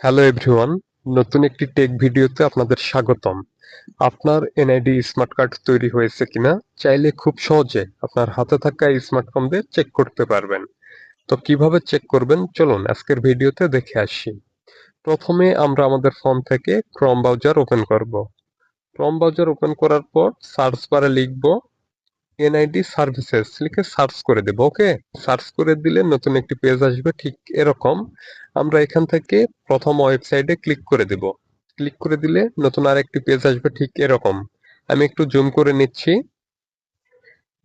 Hello everyone নতুন একটি take ভিডিওতে আপনাদের স্বাগতম। আপনার এনআইডি স্মার্ট কার্ড তৈরি হয়েছে কিনা চাইলে খুব সহজে আপনার হাতে থাকা স্মার্টফোন দিয়ে চেক করতে পারবেন। তো কীভাবে চেক করবেন? চলুন আজকের ভিডিওতে দেখে আসি। প্রথমে আমরা আমাদের ফোন থেকে ক্রম ব্রাউজার ওপেন করব। ক্রম ব্রাউজার ওপেন করার পর সার্চ বারে লিখব এনআইডি সার্ভিসেস লিখে সার্চ করে দেব ওকে সার্চ করে দিলে নতুন একটি পেজ আসবে, ঠিক এরকম। আমরা এখান থেকে প্রথম ওয়েবসাইটে ক্লিক করে দেব। ক্লিক করে দিলে নতুন আরেকটি পেজ আসবে, ঠিক এরকম। আমি একটু জুম করে নিচ্ছি।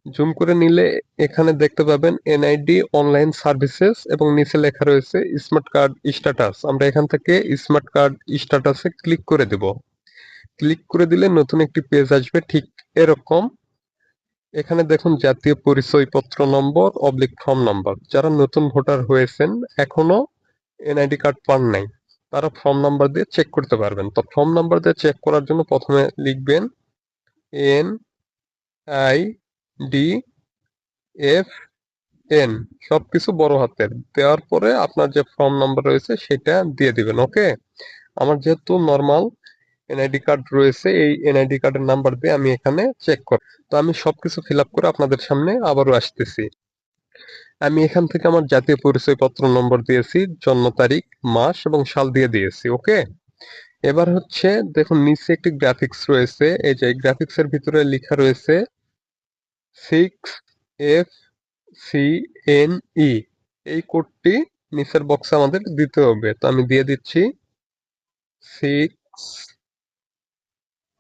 জুম করে নিলে এখানে দেখতে পাবেন এনআইডি অনলাইন সার্ভিসেস এবং নিচে লেখা রয়েছে স্মার্ট কার্ড স্ট্যাটাস আমরা এখান থেকে স্মার্ট কার্ড স্ট্যাটাসে ক্লিক করে দেব। ক্লিক করে দিলে নতুন একটি পেজ আসবে, ঠিক এরকম। এখানে দেখুন জাতীয় পরিচয়পত্র নম্বর অবলিক ফর্ম নম্বর যারা নতুন ভোটার হয়েছেন, এখনও এনআইডি কার্ড পান নাই, তারা ফর্ম নাম্বার দিয়ে চেক করতে পারবেন। তো ফর্ম নাম্বার দিয়ে চেক করার জন্য প্রথমে লিখবেন N I D F N সব কিছু বড় হাতের। দেওয়ার পরে আপনার যে ফর্ম নাম্বার রয়েছে, সেটা দিয়ে দিবেন ওকে আমার যেহেতু নর্মাল এনআইডি কার্ড রয়েছে, এই এনআইডি কার্ডের নাম্বার দিয়ে আমি এখানে চেক করব তো আমি সবকিছু ফিল আপ করে আপনাদের সামনে আবারও আসতেছি। আমি এখান থেকে আমার জাতীয় পরিচয়পত্র নম্বর দিয়েছি, জন্ম তারিখ, মাস এবং সাল দিয়ে দিয়েছি ওকে এবার হচ্ছে দেখুন, নিচে একটি গ্রাফিক্স রয়েছে, এই যে গ্রাফিক্স এর ভিতরে লেখা রয়েছে six F C N E এই কোডটি নিচের বক্সে আমাদের দিতে হবে, তো আমি দিয়ে দিচ্ছি six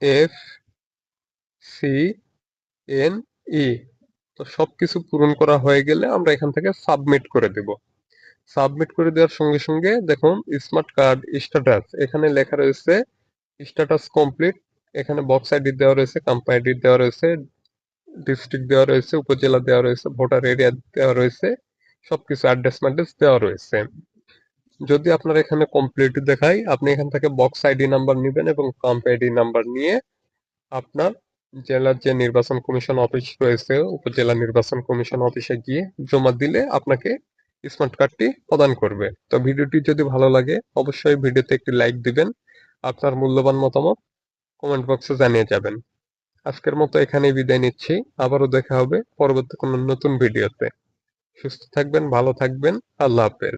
F C N E তো সবকিছু পূরণ করা হয়ে গেলে আমরা এখান থেকে সাবমিট করে দেব। সাবমিট করে দেওয়ার সঙ্গে সঙ্গে দেখুন স্মার্ট কার্ড স্ট্যাটাস এখানে লেখা রয়েছে স্ট্যাটাস কমপ্লিট এখানে বক্স আইডি দেওয়া রয়েছে কোম্পানি আইডি দেওয়া রয়েছে ডিস্ট্রিক্ট দেওয়া রয়েছে, উপজেলা দেওয়া রয়েছে ভোটার এরিয়া দেওয়া রয়েছে, সবকিছু অ্যাড্রেস ম্যাড্রেস দেওয়া রয়েছে। যদি আপনার এখানে কমপ্লিট দেখায় আপনি এখান থেকে বক্স আইডি নাম্বার নেবেন এবং কাম্প আইডি নাম্বার নিয়ে আপনার জেলার যে নির্বাচন কমিশন অফিস রয়েছে, উপজেলা নির্বাচন কমিশন অফিসে গিয়ে জমা দিলে আপনাকে স্মার্ট কার্ডটি প্রদান করবে। তো ভিডিওটি যদি ভালো লাগে, অবশ্যই ভিডিওতে একটি লাইক দিবেন, আপনার মূল্যবান মতামত কমেন্ট বক্সে জানিয়ে যাবেন। আজকের মতো এখানেই বিদায় নিচ্ছি, আবারও দেখা হবে পরবর্তী কোনো নতুন ভিডিওতে। সুস্থ থাকবেন, ভালো থাকবেন, আল্লাহ হাফেজ।